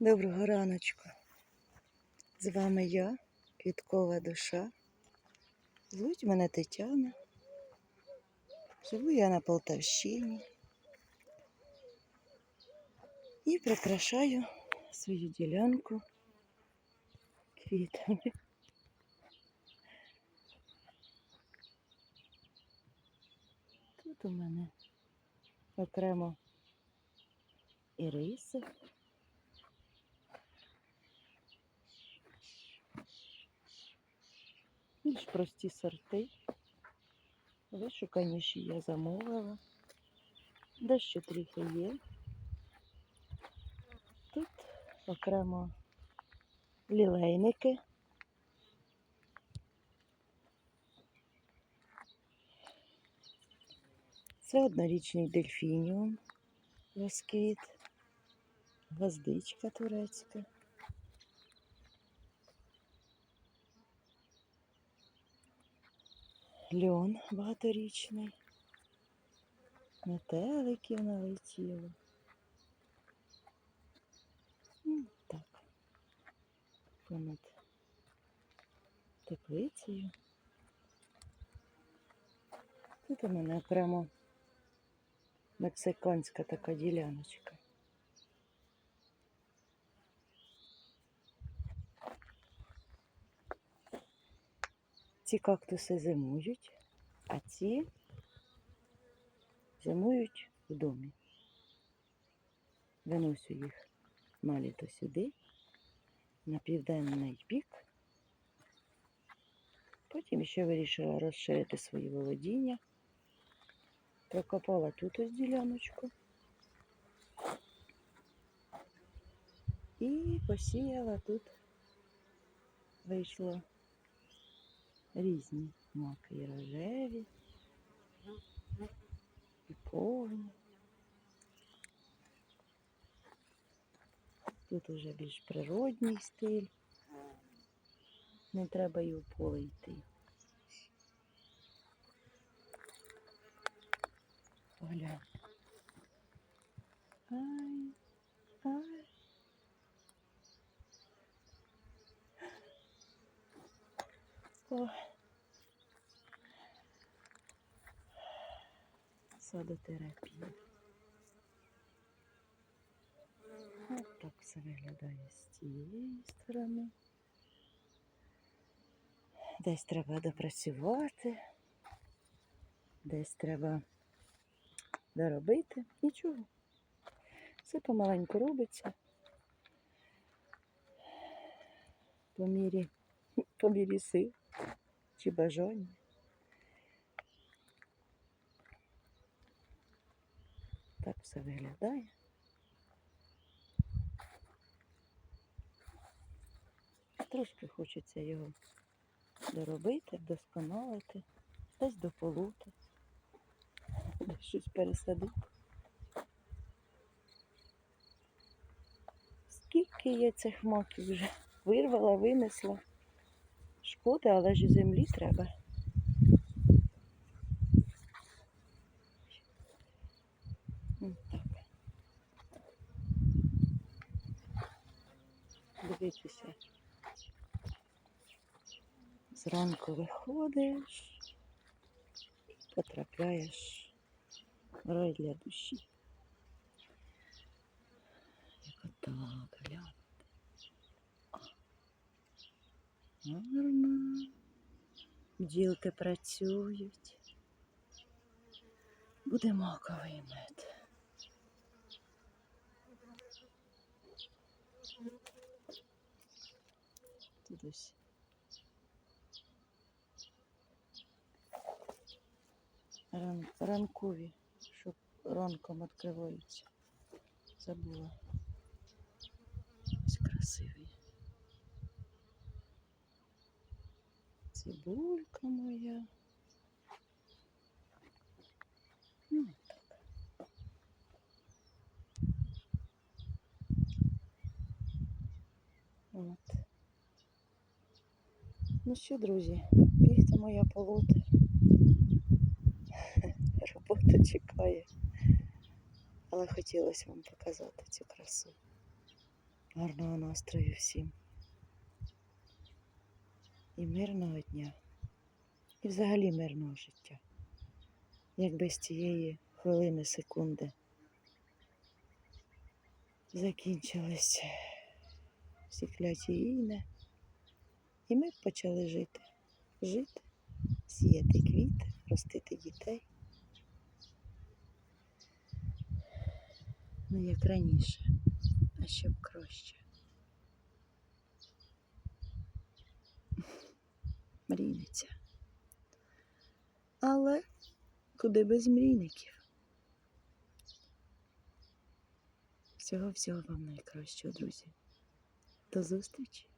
Доброго раночку. З вами я, Квіткова душа. Звуть мене Тетяна. Живу я на Полтавщині і прикрашаю свою ділянку квітами. Тут у мене окремо іриси. Більш прості сорти. Вишуканіші я замовила. Дещо трохи є. Тут окремо лілейники. Це однорічний дельфініум розквіт, гвоздичка турецька. Льон багаторічний. Метеликів налетіло. Ну, так. Понад теплицею. Тут у мене окремо мексиканська така діляночка. Ці кактуси зимують, а ці зимують в домі. Виносю їх на літо сюди, на південний бік. Потім ще вирішила розширити свої володіння. Прокопала тут ось діляночку. І посіяла тут вийшло різні маки і рожеві, і повні. Тут уже більш природній стиль. Не треба і у поле йти. Поглянь. Ай, ай. Ой. Садотерапія. Ось так все виглядає з цієї сторони. Десь треба допрацювати, десь треба доробити. Нічого. Все помаленьку робиться. По мірі, по мірі сил чи бажання. Все виглядає. Трошки хочеться його доробити, вдосконалити, десь дополути, десь щось пересадити. Скільки є цих маків вже вирвала, винесла. Шкода, але ж і землі треба. Дивіться. Зранку виходиш потрапляєш в рай для душі. Як отак, гляньте. О, Гарно. Бджілки працюють. Буде маковий мед. Тут ось ран, ранкові, що ранком відкриваються. Забула. Ось красиві. Цибулька моя. Ну що, друзі, бігти моя полота. Робота чекає. Але хотілося вам показати цю красу. Гарного настрою всім. І мирного дня. І взагалі мирного життя. Як без цієї хвилини, секунди закінчились всі кляті війни. І ми почали жити. Жити, сіяти квіти, ростити дітей. Ну, як раніше, а щоб краще. Мрійниця. Але куди без мрійників? Всього всього вам найкращого, друзі. До зустрічі!